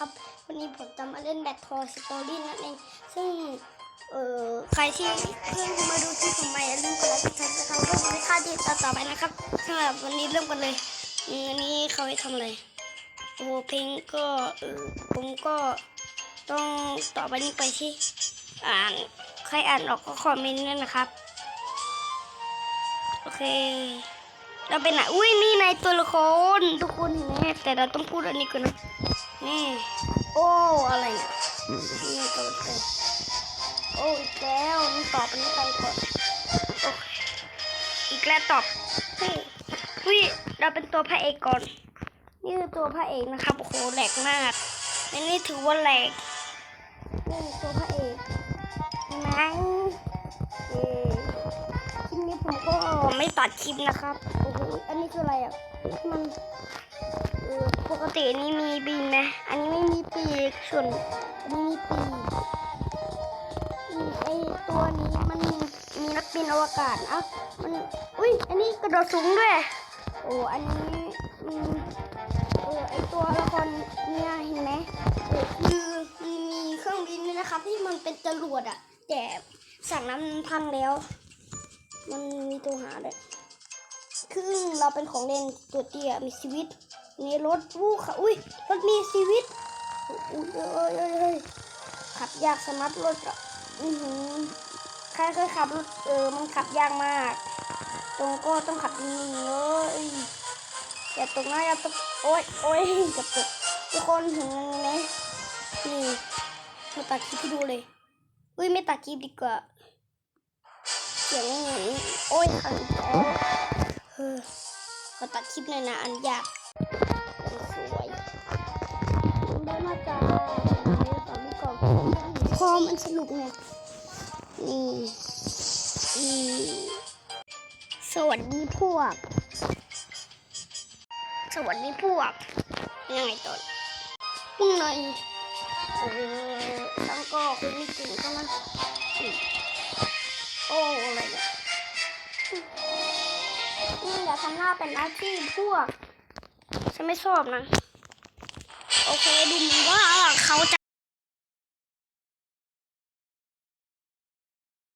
นะครับ วันนี้ผมจะมาเล่นแบททอสตอรี่นั่นเอง ซึ่ง เอ่อ ใครที่เพิ่งมาดูที่ผมใหม่อย่าลืมกดไลค์กดแชร์นะครับเพื่อจะได้ค่าที่ต่อต่อไปนะครับสำหรับวันนี้เริ่มกันเลยอันนี้เขาให้ทำอะไรโอ้เพลงก็เออผมก็ต้องต่อไปนี้ไปที่อ่านใครอ่านออกก็คอมเมนต์ด้วยนะครับ โอเค เราเป็นไหนอุ้ยนี่ในตัวละครทุกคนแนไหมแต่เราต้องพูดอันนี้ก่อนนะนี่โอ้อะไรเนี่ยนี่ตัวละครโอ้อีกแล้วมันตอบนี้ไปก่อนโอ้อีกแล้วตอบฮ้ยอุ้ยเราเป็นตัวพระเอกก่อน นี่คือตัวพระเอกนะครับโอ้โหแหลกมากอันนี้ถือว่าแหลกนี่ตัวพระเอกเห็น ไม่ตัดคลิปนะครับ โอ้โห อันนี้คืออะไรอะ มันปกตินี้มีบินไหมอันนี้ไม่มีปีก ส่วนอันนี้มีปีกอืมไอตัวนี้มันมีมีนักบินอวกาศอะมัน อุ้ย อันนี้กระโดดสูงด้วย โอ้ อันนี้อืมเออไอตัวละครเนี่ยเห็นไหมคือมันมีเครื่องบินด้วยนะครับที่มันเป็นจรวดอะ แต่สั่งน้ำพังแล้ว มันมีตัวหาด้วยคือเราเป็นของเล่นตัวเตี้ยมีชีวิตนี่รถวู้ค่ะ อุ้ยรถมีชีวิต อุ้ยเอ้ยเอ้ยเอ้ยขับยากสมัดรถอะอือหือใครเคยขับรถเออ มันขับยากมาก ตรงก็ต้องขับดีๆเลยอย่าตกนะอย่าตกโอ๊ยโอ๊ยจะตกทุกคนเห็นไหมนี่เราตัดคลิปให้ดูเลย อุ้ยไม่ตัดคลิปดีกว่าเสียงเหมือน โอ๊ยขันจอเฮ้อขอตัดคลิปหน่อยนะ อันยากสวยได้มาจากตอนนี้ก่อนพอมันสนุกไงนี่นี่สวัสดีพวก สวัสดีพวกยังไงตอนพวกหน่อยเอ หน้าเป็นอาชีพพวก ฉันไม่ชอบนะ โอเคดูเหมือนว่าเขาจะ